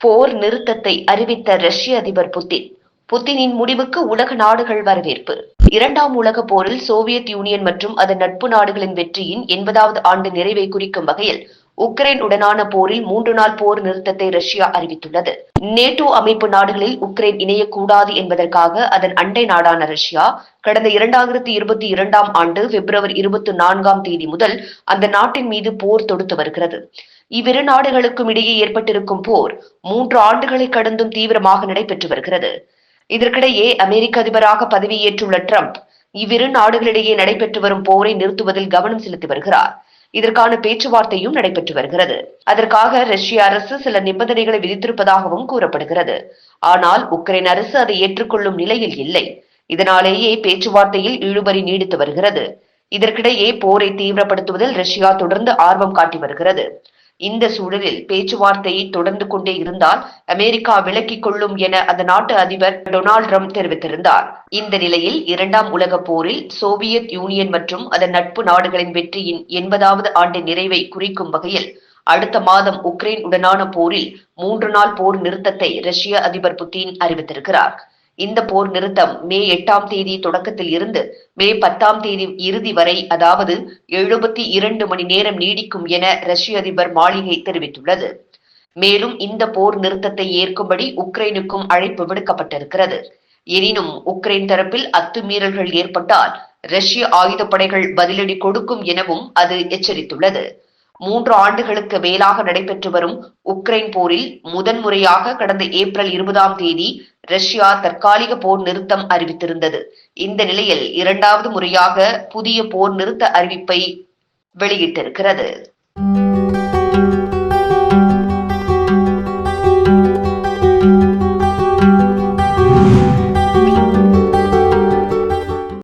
போர் நிறுத்தத்தை அறிவித்த ரஷ்ய அதிபர் புத்தின் புத்தினின் முடிவுக்கு உலக நாடுகள் வரவேற்பு. இரண்டாம் உலக போரில் சோவியத் யூனியன் மற்றும் அதன் நட்பு நாடுகளின் வெற்றியின் எண்பதாவது ஆண்டு நிறைவை குறிக்கும் வகையில் உக்ரைன் உடனான போரில் மூன்று நாள் போர் நிறுத்தத்தை ரஷ்யா அறிவித்துள்ளது. நேட்டோ அமைப்பு நாடுகளில் உக்ரைன் இணையக்கூடாது என்பதற்காக அதன் அண்டை நாடான ரஷ்யா கடந்த இரண்டாயிரத்தி இருபத்தி இரண்டாம் ஆண்டு பிப்ரவரி இருபத்தி நான்காம் தேதி முதல் அந்த நாட்டின் மீது போர் தொடுத்து வருகிறது. இவ்விரு நாடுகளுக்கும் இடையே ஏற்பட்டிருக்கும் போர் மூன்று ஆண்டுகளை கடந்தும் தீவிரமாக நடைபெற்று வருகிறது. இதற்கிடையே அமெரிக்க அதிபராக பதவியேற்றுள்ள ட்ரம்ப் இவ்விரு நாடுகளிடையே நடைபெற்று வரும் போரை நிறுத்துவதில் கவனம் செலுத்தி வருகிறார். இதற்கான பேச்சுவார்த்தையும் நடைபெற்று வருகிறது. அதற்காக ரஷ்ய அரசு சில நிபந்தனைகளை விதித்திருப்பதாகவும் கூறப்படுகிறது. ஆனால் உக்ரைன் அரசு அதை ஏற்றுக்கொள்ளும் நிலையில் இல்லை. இதனாலேயே பேச்சுவார்த்தையில் இழுபறி நீடித்து வருகிறது. இதற்கிடையே போரை தீவிரப்படுத்துவதில் ரஷ்யா தொடர்ந்து ஆர்வம் காட்டி வருகிறது. இந்த சூழலில் பேச்சுவார்த்தையை தொடர்ந்து கொண்டே இருந்தால் அமெரிக்கா விலக்கிக் கொள்ளும் என அந்த நாட்டு அதிபர் டொனால்ட் ட்ரம்ப் தெரிவித்திருந்தார். இந்த நிலையில் இரண்டாம் உலக போரில் சோவியத் யூனியன் மற்றும் அதன் நட்பு நாடுகளின் வெற்றியின் எண்பதாவது ஆண்டு நிறைவை குறிக்கும் வகையில் அடுத்த மாதம் உக்ரைன் உடனான போரில் மூன்று நாள் போர் நிறுத்தத்தை ரஷ்ய அதிபர் புட்டின் அறிவித்திருக்கிறார். இந்த போர் நிறுத்தம் மே எட்டாம் தேதி தொடக்கத்தில் இருந்து மே பத்தாம் தேதி இறுதி வரை அதாவது எழுபத்தி இரண்டு மணி நேரம் நீடிக்கும் என ரஷ்ய அதிபர் மாளிகை தெரிவித்துள்ளது. மேலும் இந்த போர் நிறுத்தத்தை ஏற்கும்படி உக்ரைனுக்கும் அழைப்பு விடுக்கப்பட்டிருக்கிறது. எனினும் உக்ரைன் தரப்பில் அத்துமீறல்கள் ஏற்பட்டால் ரஷ்ய ஆயுதப்படைகள் பதிலடி கொடுக்கும் எனவும் அது எச்சரித்துள்ளது. மூன்று ஆண்டுகளுக்கு மேலாக நடைபெற்று வரும் உக்ரைன் போரில் முதன்முறையாக கடந்த ஏப்ரல் இருபதாம் தேதி ரஷ்யா தற்காலிக போர் நிறுத்தம் அறிவித்திருந்தது. இந்த நிலையில் இரண்டாவது முறையாக புதிய போர் நிறுத்த அறிவிப்பை வெளியிட்டிருக்கிறது.